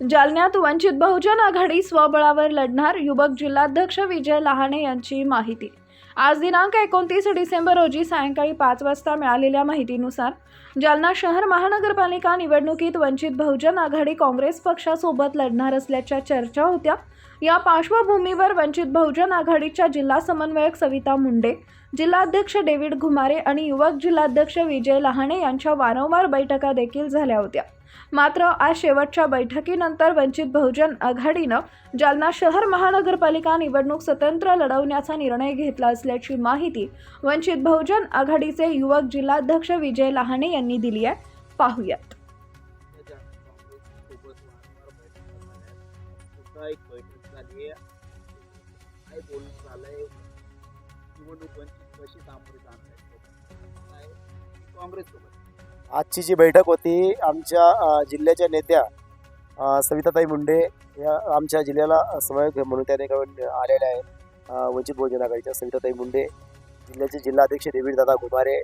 जालन्यात वंचित बहुजन आघाडी स्वबळावर लढणार युवक जिल्हाध्यक्ष विजय लहाने यांची माहिती. आज दिनांक एकोणतीस डिसेंबर रोजी सायंकाळी पाच वाजता मिळालेल्या माहितीनुसार जालना शहर महानगरपालिका निवडणुकीत वंचित बहुजन आघाडी काँग्रेस पक्षासोबत लढणार असल्याच्या चर्चा होत्या. या पार्श्वभूमीवर वंचित बहुजन आघाडीच्या जिल्हा समन्वयक सविता मुंडे जिल्हाध्यक्ष डेव्हिड घुमारे आणि युवक जिल्हाध्यक्ष विजय लहाणे यांच्या वारंवार बैठका देखील झाल्या होत्या. मात्र आज शेवटच्या बैठकीनंतर वंचित बहुजन आघाडीनं जालना शहर महानगरपालिका निवडणूक स्वतंत्र लढवण्याचा निर्णय घेतला असल्याची माहिती वंचित बहुजन आघाडीचे युवक जिल्हाध्यक्ष विजय लहाने यांनी दिली आहे. पाहूयात. एक बैठक झाली आहे काय बोलणं झालंय निवडणूक वंचित कशी सामोरे जाणार आहे काँग्रेससोबत. आजची जी बैठक होती आमच्या जिल्ह्याच्या नेत्या सविताताई मुंडे या आमच्या जिल्ह्याला समन्वयक म्हणून त्या ठिकाणी आलेल्या आहे वंचित बहुजन आघाडीच्या सविताताई मुंडे जिल्ह्याचे जिल्हाध्यक्ष डेव्हिड दादा घुमारे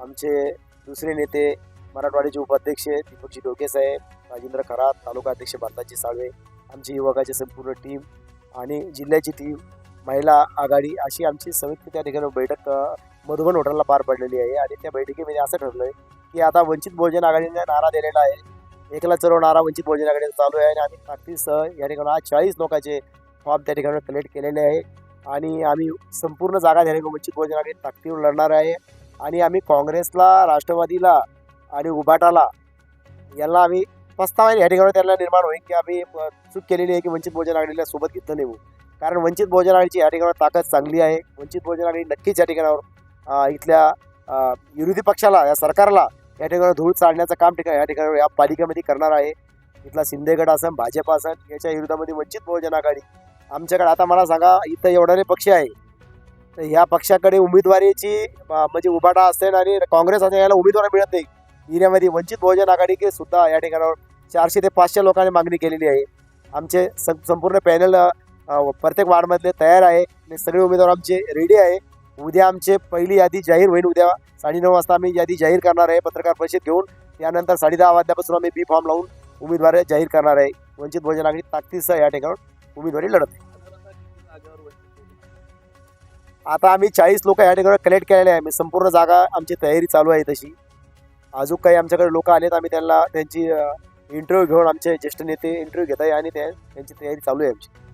आमचे दुसरे नेते मराठवाड्याचे उपाध्यक्ष दीपकजी डोके साहेब राजेंद्र खरात तालुका अध्यक्ष भारताजी साळवे आमची युवकाची संपूर्ण टीम आणि जिल्ह्याची टीम महिला आघाडी अशी आमची संयुक्त त्या ठिकाणी बैठक मधुबन हॉटेलला पार पडलेली आहे आणि त्या बैठकीमध्ये असं ठरलं आहे की आता वंचित बहुजन आघाडीने नारा दिलेला आहे. एकला चलो नारा वंचित बहुजन आघाडीचा चालू आहे आणि आम्ही ताकदीसह या ठिकाणी आज चाळीस लोकांचे फॉर्म त्या ठिकाणी कलेक्ट केलेले आहे. आणि आम्ही संपूर्ण जागा त्या ठिकाणी वंचित बहुजन आघाडी ताकदीवर लढणार आहे. आणि आम्ही काँग्रेसला राष्ट्रवादीला आणि उभाटाला यांना आम्ही पस्तावा या ठिकाणी त्यांना निर्माण होईल की आम्ही चूक केलेली आहे की वंचित बहुजन आघाडीला सोबत घेतलं नेऊ. कारण वंचित बहुजन आघाडीची या ठिकाणी ताकद चांगली आहे. वंचित बहुजन आघाडी नक्कीच या ठिकाणावर इथल्या विरोधी पक्षाला या सरकारला या ठिकाणी धूळ चालण्याचं काम ठिकाण या ठिकाणी या पालिकेमध्ये करणार आहे. इथला शिंदेगड असन भाजप असन याच्या विरोधामध्ये वंचित बहुजन आघाडी. आमच्याकडे आता मला सांगा इथं एवढारे पक्ष आहे. तर ह्या पक्षाकडे उमेदवारीची म्हणजे उभाटा असेल आणि काँग्रेस असेल याला उमेदवार मिळत नाही. एरियामध्ये वंचित बहुजन आघाडी सुद्धा या ठिकाणावर चारशे ते पाचशे लोकांनी मागणी केलेली आहे. आमचे संपूर्ण पॅनल प्रत्येक वार्डमधले तयार आहे. आणि सगळे उमेदवार आमचे रेडी आहे. उद्या आमचे पहिली यादी जाहीर होईल. उद्या साडेनऊ वाजता आम्ही यादी जाहीर करणार आहे. पत्रकार परिषद घेऊन त्यानंतर साडेदहा वाजल्यापासून आम्ही बी फॉर्म लावून उमेदवार जाहीर करणार आहे. वंचित बहुजन आघाडी ताकदीसह या ठिकाणी उमेदवारी लढत आहे. आता आम्ही चाळीस लोक या ठिकाणी कलेक्ट केलेले आहे. संपूर्ण जागा आमची तयारी चालू आहे तशी. अजून काही आमच्याकडे लोक आलेत. आम्ही त्यांना त्यांची इंटरव्ह्यू घेऊन आमचे ज्येष्ठ नेते इंटरव्ह्यू घेत आहे आणि त्या- त्यांची तयारी चालू आहे आमची.